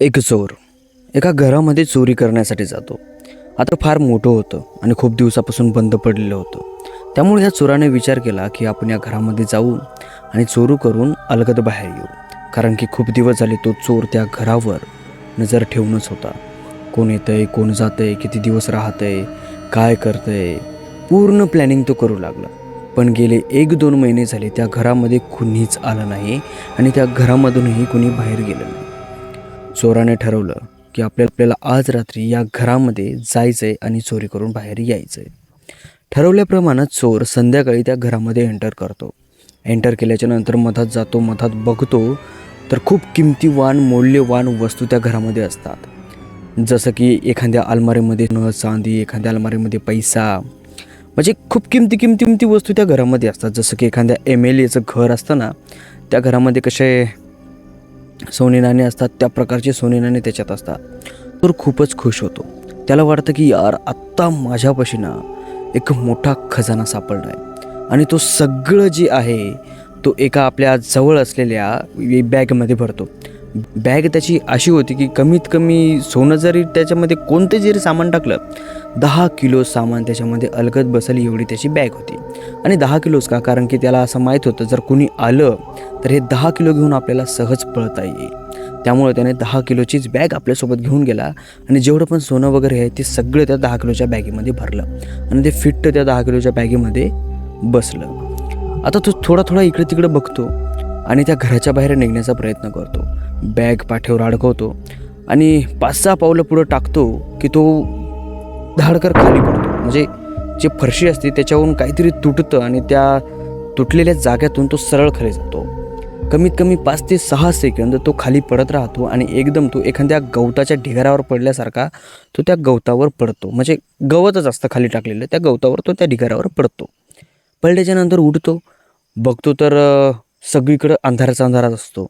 एक चोर एका घरामध्ये चोरी करण्यासाठी जातो. आता फार मोठं होतं आणि खूप दिवसापासून बंद पडलेलं होतं. त्यामुळे ह्या चोराने विचार केला की आपण या घरामध्ये जाऊ आणि चोरू करून अलगद बाहेर येऊ. कारण की खूप दिवस झाले तो चोर त्या घरावर नजर ठेवूनच होता. कोण येतंय कोण जातंय किती दिवस राहतंय काय करतंय पूर्ण प्लॅनिंग तो करू लागला. पण गेले एक दोन महिने झाले त्या घरामध्ये कुणीच आलं नाही आणि त्या घरामधूनही कुणी बाहेर गेलं नाही. चोराने ठरवलं की आपल्या आपल्याला आज रात्री या घरामध्ये जायचं आहे आणि चोरी करून बाहेर यायचं आहे ठरवल्याप्रमाणे चोर संध्याकाळी त्या घरामध्ये एंटर करतो. एंटर केल्याच्यानंतर मधात जातो मधात बघतो तर खूप किमतीवान मौल्यवान वस्तू त्या घरामध्ये असतात. जसं की एखाद्या अलमारीमध्ये न चांदी एखाद्या अलमारीमध्ये पैसा. म्हणजे खूप किमती किमती किमती वस्तू त्या घरामध्ये असतात. जसं की एखाद्या एम एल एचं घर असतं ना त्या घरामध्ये कसे सोने नाणे असतात त्या प्रकारचे सोने नाणे त्याच्यात असतात. तर खूपच खुश होतो. त्याला वाटतं की यार आत्ता माझ्यापाशी ना एक मोठा खजाना सापडला आहे आणि तो सगळं जे आहे तो एका आपल्या जवळ असलेल्या बॅगमध्ये भरतो. बॅग त्याची अशी होती की कमीत कमी सोनं जरी त्याच्यामध्ये कोणते जरी सामान टाकलं दहा किलो सामान त्याच्यामध्ये अलगद बसेल एवढी त्याची बॅग होती. आणि दहा किलोच का? कारण की त्याला असं माहीत होतं जर कुणी आलं तर हे दहा किलो घेऊन आपल्याला सहज पळता येईल. त्यामुळे त्याने दहा किलोचीच बॅग आपल्यासोबत घेऊन गेला आणि जेवढं पण सोनं वगैरे आहे ते सगळं त्या दहा किलोच्या बॅगेमध्ये भरलं. आणि ते फिट्ट त्या दहा किलोच्या बॅगेमध्ये बसलं. आता तो थोडा थोडा इकडे तिकडे बघतो आणि त्या घराच्या बाहेर निघण्याचा प्रयत्न करतो. बॅग पाठीवर अडकवतो आणि पाच सहा पावलं पुढं टाकतो की तो धाडकर खाली पडतो. म्हणजे जे फरशी असते त्याच्यावरून काहीतरी तुटतं आणि त्या तुटलेल्या जाग्यातून तो सरळ खाली जातो. कमीत कमी पाच ते सहा सेकंद तो खाली पडत राहतो आणि एकदम तो एखाद्या गवताच्या ढिगाऱ्यावर पडल्यासारखा तो त्या गवतावर पडतो. म्हणजे गवतच असतं खाली टाकलेलं त्या गवतावर तो त्या ढिगाऱ्यावर पडतो. पडल्याच्यानंतर उठतो बघतो तर सगळीकडं अंधाराचा अंधाराच असतो.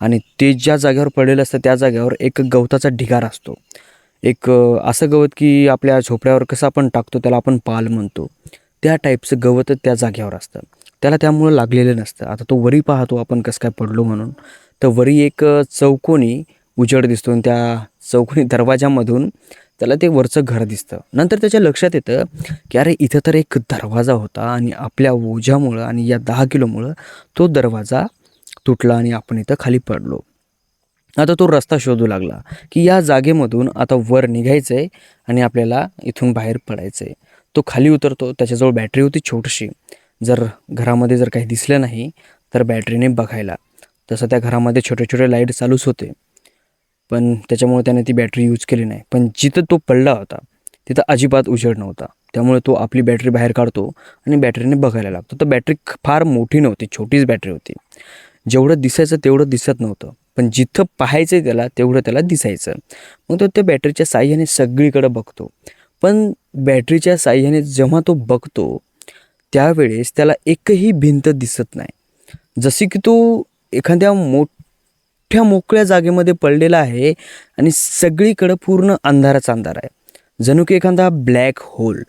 आणि ते ज्या जागेवर पडलेलं असतं त्या जागेवर एक गवताचा ढिगार असतो. एक असं गवत की आपल्या झोपड्यावर कसं आपण टाकतो त्याला आपण पाल म्हणतो. त्या टाईपचं गवत त्या जागेवर असतं. त्याला त्यामुळं लागलेलं नसतं. आता तो वरी पाहतो आपण कसं काय पडलो म्हणून. तर वरी एक चौकोनी उजेड दिसतो आणि त्या चौकोनी दरवाजामधून त्याला ते वरचं घर दिसतं. नंतर त्याच्या लक्षात येतं की अरे इथं तर एक दरवाजा होता आणि आपल्या ओझ्यामुळं आणि या दहा किलोमुळं तो दरवाजा तुटला आणि आपण इथं खाली पडलो. आता तो रस्ता शोधू लागला की या जागेमधून आता वर निघायचं आहे आणि आपल्याला इथून बाहेर पडायचं आहे तो खाली उतरतो त्याच्याजवळ बॅटरी होती छोटीशी. जर घरामध्ये जर काही दिसलं नाही तर बॅटरीने बघायला. तसं त्या घरामध्ये छोटे छोटे लाइट चालूच होते. पण त्याच्यामुळे त्याने ती बॅटरी यूज केली नाही. पण जिथं तो पडला होता तिथं अजिबात उजेड नव्हता. त्यामुळे तो आपली बॅटरी बाहेर काढतो आणि बॅटरीने बघायला लागतो. तर बॅटरी फार मोठी नव्हती छोटीच बॅटरी होती. जेवढं दिसायचं तेवढं दिसत नव्हतं. पण जिथं पाहायचं त्याला तेवढं त्याला दिसायचं. मग तो त्या बॅटरीच्या साह्याने सगळीकडे बघतो. पण बॅटरीच्या साह्याने जेव्हा तो बघतो त्यावेळेस त्याला एकही भिंत दिसत नाही. जशी की तो एखाद्या मोठ्या मोकळ्या जागेमध्ये पडलेला आहे आणि सगळीकडं पूर्ण अंधाराचा अंधार आहे. जणू की एखादा ब्लॅक होल.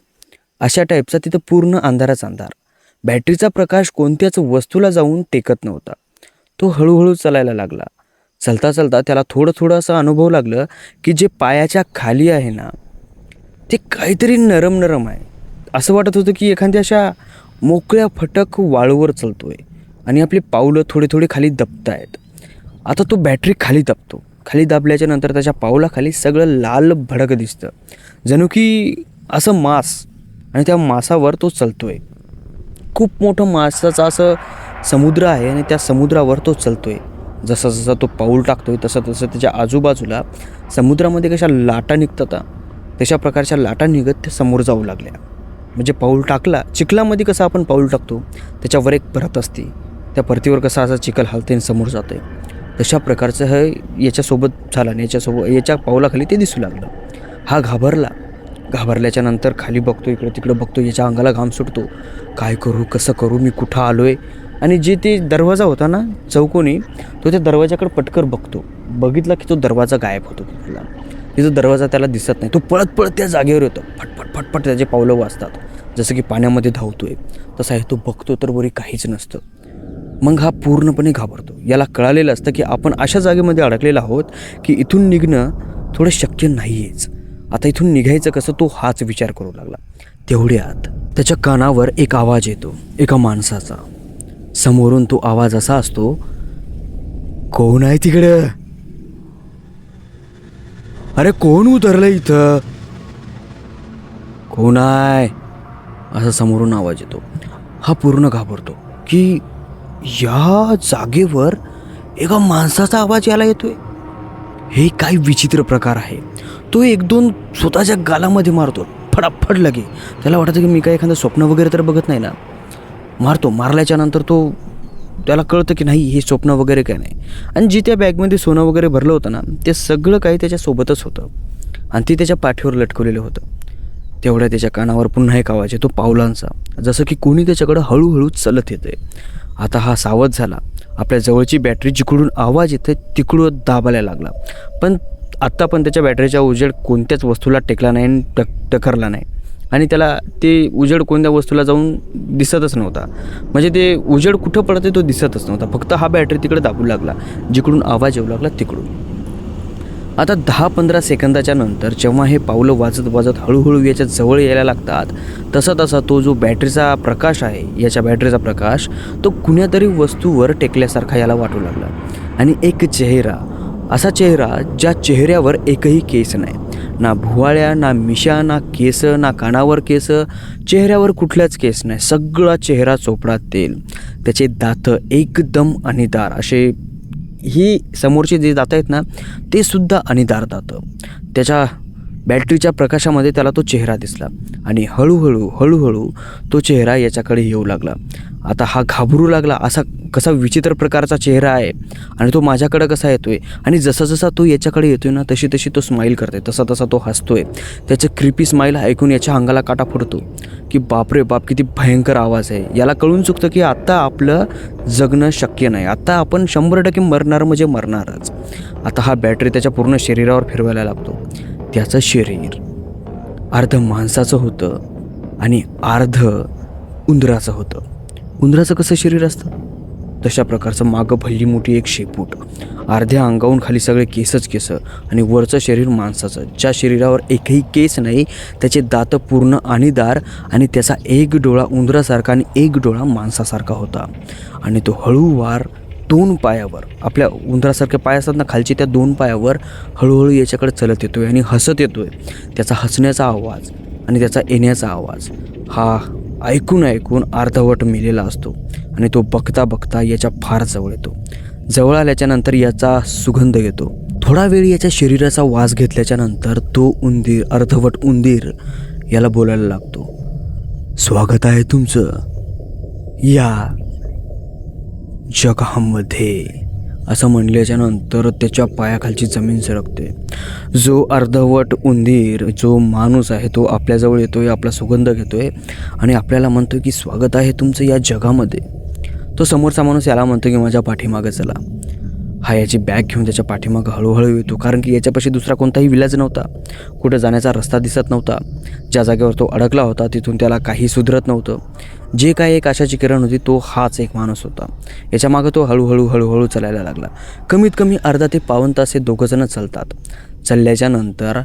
अशा टाईपचा तिथं पूर्ण अंधाराचा अंधार. बॅटरीचा प्रकाश कोणत्याच वस्तूला जाऊन टेकत नव्हता. तो हळूहळू चालायला लागला. चलता चलता त्याला थोडं थोडं असं अनुभव लागलं की जे पायाच्या खाली आहे ना ते काहीतरी नरम नरम आहे. असं वाटत होतं की एखाद्या अशा मोकळ्या फटक वाळूवर चालतोय आणि आपली पावलं थोडे थोडे खाली दबतायत. आता तो बॅटरी खाली दाबतो. खाली दाबल्याच्या नंतर त्याच्या पावलाखाली सगळं लाल भडक दिसतं. जणू की असं मांस आणि त्या मासावर तो चालतोय. खूप मोठं मासाचं असं समुद्र आहे आणि त्या समुद्रावर तो चलतो आहे जसं जसा तो पाऊल टाकतोय तसं तसं त्याच्या आजूबाजूला समुद्रामध्ये कशा लाटा निघतात तशा प्रकारच्या लाटा निघत त्या समोर जाऊ लागल्या. म्हणजे पाऊल टाकला चिखलामध्ये कसं आपण पाऊल टाकतो त्याच्यावर एक परत असते. त्या परतीवर कसा असा चिखल हलते आणि समोर आहे तशा प्रकारचं हे याच्यासोबत झालं आणि याच्यासोबत याच्या पाऊलाखाली ते दिसू लागलं. हा घाबरला. घाबरल्याच्या नंतर खाली बघतो इकडं तिकडं बघतो याच्या अंगाला घाम सुटतो. काय करू कसं करू मी कुठं आलो आहे आणि जे ते दरवाजा होता ना चौकोनी तो त्या दरवाजाकडे पटकर बघतो. बघितला की तो दरवाजा गायब होतो तिथला तिथं दरवाजा त्याला दिसत नाही. तो पळत पळत त्या जागेवर येतो. फटफट फटफट त्याचे पावलं वाचतात जसं की पाण्यामध्ये धावतोय. तसा आहे तो बघतो तर वरी काहीच नसतं. मग हा पूर्णपणे घाबरतो. याला कळालेलं असतं की आपण अशा जागेमध्ये अडकलेला आहोत की इथून निघणं थोडं शक्य नाही आहेच आता इथून निघायचं कसं तो हाच विचार करू लागला. तेवढ्यात त्याच्या कानावर एक आवाज येतो. एका माणसाचा. समोरून तो आवाज असा असतो कोण आहे तिकडं? अरे कोण उतरलं इथं? कोण आहे? असा समोरून आवाज येतो. हा पूर्ण घाबरतो की या जागेवर एका माणसाचा आवाज यायला येतोय. हे काय विचित्र प्रकार आहे. तो एक दोन स्वतःच्या गालामध्ये मारतो फडाफड लगे. त्याला वाटतं की मी काय एखादं स्वप्न वगैरे तर बघत नाही ना. मारतो. मारल्याच्या नंतर तो त्याला कळतं की नाही हे स्वप्न वगैरे काय नाही. आणि जी त्या बॅगमध्ये सोनं वगैरे भरलं होतं ना ते सगळं काही त्याच्यासोबतच होतं. आणि ती त्याच्या पाठीवर लटकवलेलं होतं. तेवढ्या त्याच्या कानावर पुन्हा एक आवाज येतो पावलांचा. जसं की कोणी त्याच्याकडं हळूहळू चलत येते आता हा सावध झाला. आपल्या जवळची बॅटरी जिकडून आवाज येते तिकडून दाबायला लागला. पण आत्ता पण त्याच्या बॅटरीचा उजेड कोणत्याच वस्तूला टेकला नाही आणि टक टकरला नाही. आणि त्याला ते उजेड कोणत्या वस्तूला जाऊन दिसतच नव्हता. म्हणजे ते उजेड कुठं पडते तो दिसतच नव्हता. फक्त हा बॅटरी तिकडे दाबू लागला. जिकडून आवाज येऊ लागला तिकडून. आता दहा पंधरा सेकंदाच्या नंतर जेव्हा हे पावलं वाजत वाजत हळूहळू याच्या जवळ यायला लागतात तसा तसा तो जो बॅटरीचा प्रकाश आहे याच्या बॅटरीचा प्रकाश तो कुण्यातरी वस्तूवर टेकल्यासारखा याला वाटू लागला. आणि एक चेहरा असा चेहरा ज्या चेहऱ्यावर एकही केस नाही. ना भुवाळ्या ना मिशा ना केस ना कानावर केस चेहऱ्यावर कुठल्याच केस नाही. सगळा चेहरा चोपडा तेल. त्याचे दात एकदम अनिदार. असे ही समोरचे जे दात आहेत ना ते सुद्धा अनिदार दातं. त्याच्या बॅटरीच्या प्रकाशामध्ये त्याला तो चेहरा दिसला आणि हळूहळू हळूहळू तो चेहरा याच्याकडे येऊ लागला. आता हा घाबरू लागला असा कसा विचित्र प्रकारचा चेहरा आहे आणि तो माझ्याकडं कसा येतो आहे आणि जसा जसा तो याच्याकडे येतो आहे ना तशी तशी तो स्माईल करते. तसा तसा तो हसतो आहे त्याचं क्रिपी स्माईल ऐकून याच्या अंगाला काटा फुटतो. की बापरे बाप किती भयंकर आवाज आहे. याला कळून चुकतं की आत्ता आपलं जगणं शक्य नाही. आत्ता आपण शंभर टक्के मरणार म्हणजे मरणारच. आता हा बॅटरी त्याच्या पूर्ण शरीरावर फिरवायला लागतो. त्याचं शरीर अर्ध माणसाचं होतं आणि अर्ध उंदराचं होतं. उंदराचं कसं शरीर असतं? तशा प्रकारचं मागं भल्ली मोठी एक शेपूट. अर्ध्या अंगाहून खाली सगळे केसच केस आणि वरचं शरीर माणसाचं ज्या शरीरावर एकही केस नाही त्याचे दात पूर्ण आणीदार आणि त्याचा एक डोळा उंदरासारखा आणि एक डोळा माणसासारखा होता. आणि तो हळूवार दोन पायावर आपल्या उंदरासारखे पाय असतात ना खालची त्या दोन पायावर हळूहळू याच्याकडे चलत येतोय आणि हसत येतोय. त्याचा हसण्याचा आवाज आणि त्याचा येण्याचा आवाज हा ऐकून ऐकून अर्धवट मेलेला असतो आणि तो बघता बघता याच्या फार जवळ येतो. जवळ आल्याच्यानंतर याचा सुगंध येतो. थोडा वेळ याच्या शरीराचा वास घेतल्याच्यानंतर तो उंदीर अर्धवट उंदीर याला बोलायला लागतो. स्वागत आहे तुमचं या जगामध्ये. असं म्हणल्याच्या नंतर त्याच्या पायाखालची जमीन सरकते. जो अर्धवट उंदीर जो माणूस आहे तो आपल्याजवळ येतोय आपला सुगंध घेतोय आणि आपल्याला म्हणतो की स्वागत आहे तुमचं या जगामध्ये. तो समोरचा माणूस याला म्हणतो की माझ्या पाठीमागं चला. हा याची बॅग घेऊन त्याच्या पाठीमागं हळूहळू येतो. कारण की याच्यापाशी दुसरा कोणताही विलाज नव्हता. कुठं जाण्याचा रस्ता दिसत नव्हता. ज्या जागेवर तो अडकला होता तिथून त्याला काही सुधरत नव्हतं. जे काय एक आशाची किरण होती तो हाच एक माणूस होता. याच्या मागं तो हळूहळू हळूहळू चालायला लागला. कमीत कमी अर्धा ते पावन तास हे दोघंजणं चालतात. चालल्याच्या नंतर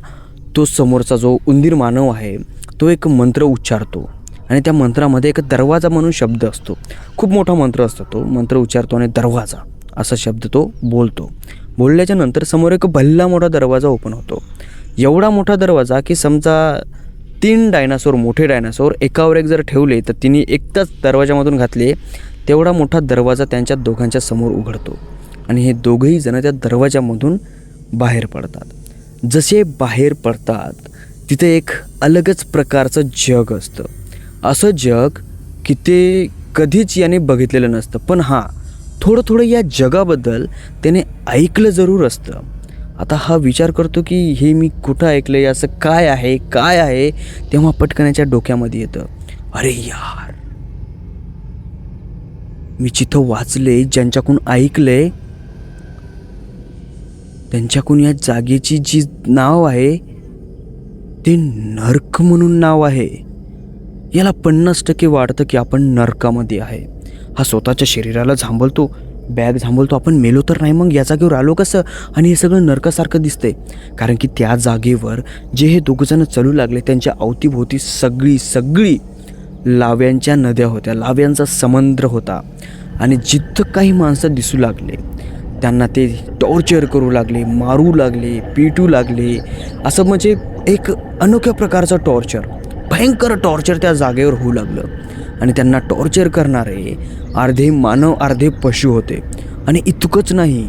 तो समोरचा जो उंदीर मानव आहे तो एक मंत्र उच्चारतो. आणि त्या मंत्रामध्ये एक दरवाजा म्हणून शब्द असतो. खूप मोठा मंत्र असतो तो. मंत्र उच्चारतो आणि दरवाजा. असा शब्द तो बोलतो. बोलल्याच्या नंतर समोर एक भल्ला मोठा दरवाजा ओपन होतो. एवढा मोठा दरवाजा की समजा तीन डायनासोर मोठे डायनासोर एकावर एक जर ठेवले तर तिने एकटाच दरवाजामधून घातले तेवढा मोठा दरवाजा त्यांच्या दोघांच्या समोर उघडतो. आणि हे दोघंही जण त्या दरवाजामधून बाहेर पडतात. जसे बाहेर पडतात तिथे एक अलगच प्रकारचं जग असतं. असं जग की ते कधीच याने बघितलेलं नसतं. पण हां थोडं थोडं या जगाबद्दल त्याने ऐकलं जरूर असतं. आता हा विचार करतो की हे मी कुठं ऐकलं आहे असं काय आहे काय आहे तेव्हा पटकनाच्या डोक्यामध्ये येतं. अरे यार! मी जिथं वाचले ज्यांच्याकडून ऐकले त्यांच्याकडून या जागेची जी नाव आहे ते नर्क म्हणून नाव आहे. याला पन्नास टक्के वाटतं की आपण नरकामध्ये आहे. हा स्वतःच्या शरीराला झांबलतो. बॅग झांबलतो. आपण मेलो तर नाही मग? या जागेवर आलो कसं? आणि हे सगळं नरकासारखं दिसतंय. कारण की त्या जागेवर जे हे दोघंजणं चालू लागले त्यांच्या अवतीभोवती सगळी सगळी लाव्यांच्या नद्या होत्या. लाव्यांचा समंद्र होता. आणि जिथं काही माणसं दिसू लागले त्यांना ते टॉर्चर करू लागले मारू लागले पिटू लागले. असं म्हणजे एक अनोख्या प्रकारचं टॉर्चर. भयंकर टॉर्चर त्या जागेवर होऊ लागलं. आणि त्यांना टॉर्चर करणारे अर्धे मानव अर्धे पशु होते. आणि इतकंच नाही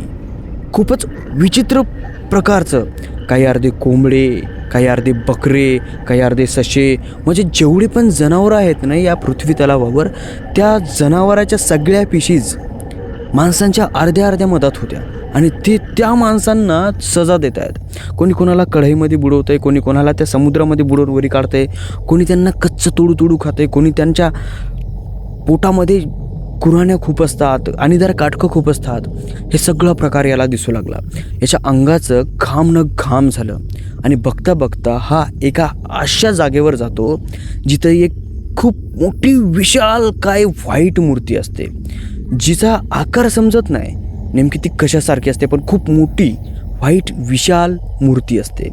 खूपच विचित्र प्रकारचं. काही अर्धे कोंबडे काही अर्धे बकरे काही अर्धे सशे म्हणजे जेवढे पण जनावरं आहेत ना या पृथ्वी तलावावर त्या जनावराच्या सगळ्या पिशीज माणसांच्या अर्ध्या अर्ध्या मधात होत्या. आणि ते त्या माणसांना सजा देत आहेत कोणी कोणाला कढईमध्ये बुडवतं आहे कोणी कोणाला त्या समुद्रामध्ये बुडवून वरी काढतं आहे कोणी त्यांना कच्चं तोडू तोडू खातं आहे कोणी त्यांच्या पोटामध्ये कुराण्या खूप असतात आणि जर काटकं खूप असतात. हे सगळा प्रकार याला दिसू लागला. याच्या अंगाचं घाम न घाम झालं. आणि बघता बघता हा एका अशा जागेवर जातो जिथं एक खूप मोठी विशाल काय व्हाईट मूर्ती असते. जिचा आकार समजत नाही नेमकी ती कशासारखी असते पण खूप मोठी व्हाईट विशाल मूर्ती असते.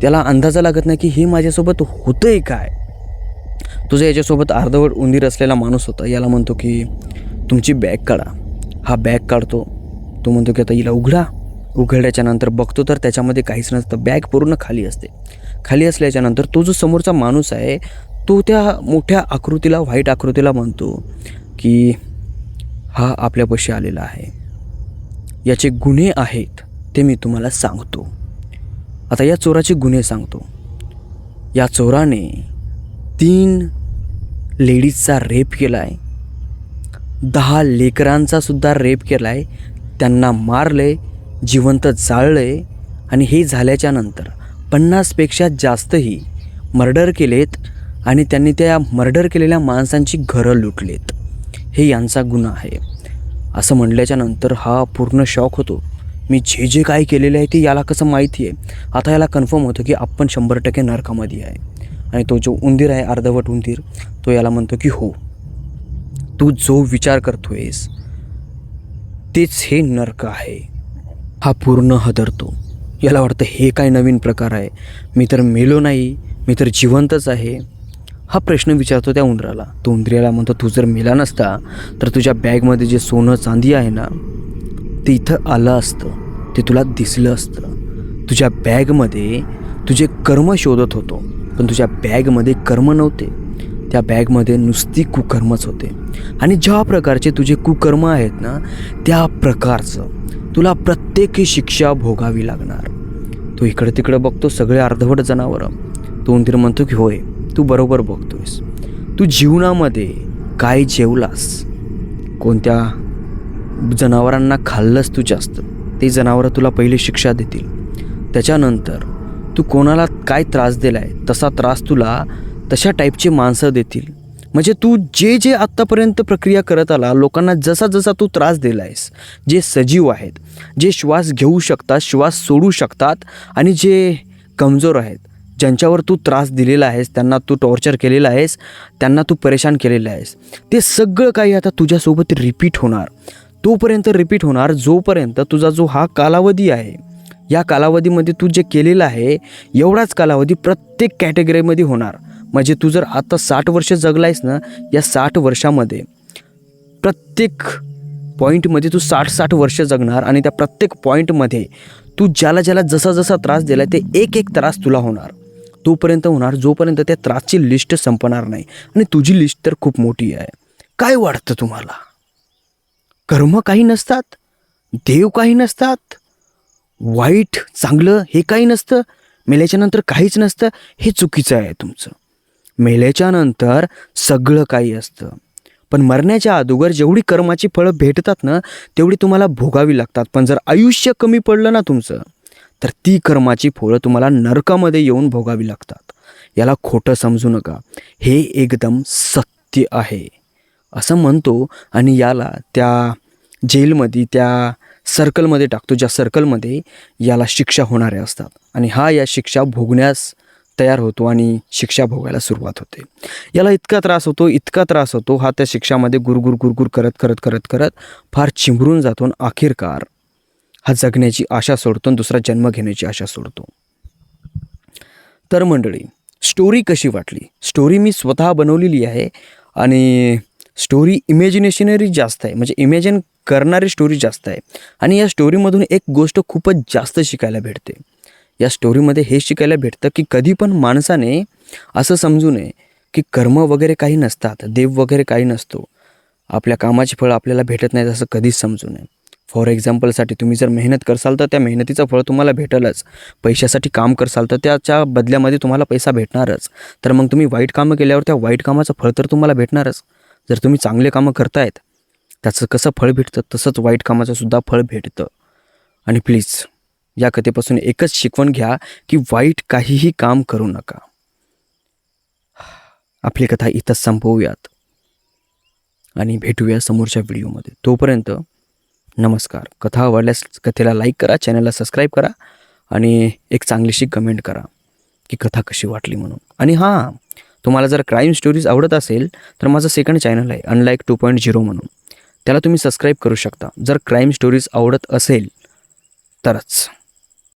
त्याला अंदाजा लागत नाही की हे माझ्यासोबत होतंय काय. तुझं याच्यासोबत अर्धवट उंदीर असलेला माणूस होता याला म्हणतो की तुमची बॅग काढा. हा बॅग काढतो. तो म्हणतो की आता हिला उघडा. उघडल्याच्या नंतर बघतो तर त्याच्यामध्ये काहीच नसतं. बॅग पूर्ण खाली असते. खाली असल्याच्यानंतर तो जो समोरचा माणूस आहे तो त्या मोठ्या आकृतीला व्हाईट आकृतीला म्हणतो की हा आपल्यापाशी आलेला आहे. याचे गुन्हे आहेत ते मी तुम्हाला सांगतो. आता या चोराचे गुन्हे सांगतो. या चोराने तीन लेडीजचा रेप केला आहे दहा लेकरांचा सुद्धा रेप केला आहे त्यांना मारलं आहे जिवंत जाळलं आहे आणि हे झाल्याच्यानंतर पन्नासपेक्षा जास्तही मर्डर केलेत आणि त्यांनी त्या मर्डर केलेल्या माणसांची घरं लुटलेत. हे यांचा गुन्हा आहे. असं म्हणल्याच्या नंतर हा पूर्ण शॉक होतो. मी जे जे काय केलेलं आहे ते याला कसं माहिती आहे आता याला कन्फर्म होतं की आपण शंभर टक्के नरकामध्ये आहे. आणि तो जो उंदीर आहे अर्धवट उंदीर तो याला म्हणतो की हो. तू जो विचार करतोयस तेच हे नरक आहे. हा पूर्ण हदरतो. याला वाटतं हे काय नवीन प्रकार आहे? मी तर मेलो नाही मी तर जिवंतच आहे. हा प्रश्न विचारतो त्या उंदराला. तो उंदऱ्याला म्हणतो तू जर मेला नसता तर तुझ्या बॅगमध्ये जे सोनं चांदी आहे ना ते इथं आलं असतं. ते तुला दिसलं असतं. तुझ्या बॅगमध्ये तुझे कर्म शोधत होतो पण तुझ्या बॅगमध्ये कर्म नव्हते. त्या बॅगमध्ये नुसती कुकर्मच होते. आणि ज्या प्रकारचे तुझे कुकर्म आहेत ना त्या प्रकारचं तुला प्रत्येक शिक्षा भोगावी लागणार. तो इकडं तिकडं बघतो सगळे अर्धवट जनावरं. तो उंदीर म्हणतो की होय तू बरोबर बघतोयस तू जीवनामध्ये काय जेवलास? कोणत्या जनावरांना खाल्लंस तू जास्त? ते जनावरं तुला पहिले शिक्षा देतील. त्याच्यानंतर तू कोणाला काय त्रास दिला आहे तसा त्रास तुला तशा टाईपचे माणसं देतील. म्हणजे तू जे जे आत्तापर्यंत प्रक्रिया करत आला लोकांना जसा जसा तू त्रास दिला आहेस जे सजीव आहेत जे श्वास घेऊ शकतात श्वास सोडू शकतात आणि जे कमजोर आहेत ज्यांच्यावर तू त्रास दिलेला आहेस त्यांना तू टॉर्चर केलेला आहेस त्यांना तू परेशान केलेलं आहेस. ते सगळं काही आता तुझ्यासोबत रिपीट होणार. तोपर्यंत रिपीट होणार जोपर्यंत तुझा जो हा कालावधी आहे या कालावधीमध्ये तू जे केलेलं आहे एवढाच कालावधी प्रत्येक कॅटेगरीमध्ये होणार. म्हणजे तू जर आता साठ वर्ष जगलायस ना या साठ वर्षामध्ये प्रत्येक पॉईंटमध्ये तू साठ साठ वर्ष जगणार आणि त्या प्रत्येक पॉईंटमध्ये तू ज्याला ज्याला जसा जसा त्रास दिला ते एक एक त्रास तुला होणार. तोपर्यंत होणार जोपर्यंत त्या त्रासची लिस्ट संपणार नाही. आणि तुझी लिस्ट तर खूप मोठी आहे. काय वाटतं तुम्हाला? कर्म काही नसतात देव काही नसतात वाईट चांगलं हे काही नसतं मेल्याच्यानंतर काहीच नसतं हे चुकीचं आहे तुमचं. मेल्याच्या नंतर सगळं काही असतं. पण मरण्याच्या अगोदर जेवढी कर्माची फळं भेटतात ना तेवढी तुम्हाला भोगावी लागतात. पण जर आयुष्य कमी पडलं ना तुमचं तर ती कर्माची फळं तुम्हाला नरकामध्ये येऊन भोगावी लागतात. याला खोटं समजू नका. हे एकदम सत्य आहे. असं म्हणतो आणि याला त्या जेलमध्ये त्या सर्कलमध्ये टाकतो. ज्या सर्कलमध्ये याला शिक्षा होणाऱ्या असतात. आणि हा या शिक्षा भोगण्यास तयार होतो आणि शिक्षा भोगायला सुरुवात होते. याला इतका त्रास होतो इतका त्रास होतो. हा त्या शिक्षामध्ये गुरगुर गुरगुर करत करत करत करत फार चिंबरून जातो आणि आखिरकार हा जगण्याची आशा सोडतो आणि दुसरा जन्म घेण्याची आशा सोडतो. तर मंडळी स्टोरी कशी वाटली? स्टोरी मी स्वतः बनवलेली आहे आणि स्टोरी इमॅजिनेशनरी जास्त आहे. म्हणजे इमॅजिन करणारी स्टोरी जास्त आहे. आणि या स्टोरीमधून एक गोष्ट खूपच जास्त शिकायला भेटते. या स्टोरीमध्ये हे शिकायला भेटतं की कधी पण माणसाने असं समजू नये की कर्म वगैरे काही नसतात देव वगैरे काही नसतो. आपल्या कामाची फळं आपल्याला भेटत नाहीत असं कधीच समजू नये. फॉर एक्झाम्पलसाठी तुम्ही जर मेहनत करसाल तर त्या मेहनतीचं फळ तुम्हाला भेटलच. पैशासाठी काम करसाल तर त्याच्या बदल्यामध्ये तुम्हाला पैसा भेटणारच. तर मग तुम्ही वाईट कामं केल्यावर त्या वाईट कामाचं फळ तर तुम्हाला भेटणारच. जर तुम्ही चांगले कामं करतायत त्याचं कसं फळ भेटतं तसंच वाईट कामाचं सुद्धा फळ भेटतं. आणि प्लीज या कथेपासून एकच शिकवण घ्या की वाईट काहीही काम करू नका. आपली कथा इथंच संपवूयात. आणि भेटूया समोरच्या व्हिडिओमध्ये तोपर्यंत नमस्कार. कथा आवडल्यास कथेला लाईक करा चॅनलला सबस्क्राईब करा आणि एक चांगलीशी कमेंट करा की कथा कशी वाटली म्हणून. आणि हां तुम्हाला जर क्राईम स्टोरीज आवडत असेल तर माझं सेकंड चॅनल आहे अनलाईक टू पॉईंट झिरो म्हणून. त्याला तुम्ही सबस्क्राईब करू शकता. जर क्राईम स्टोरीज आवडत असेल तरच.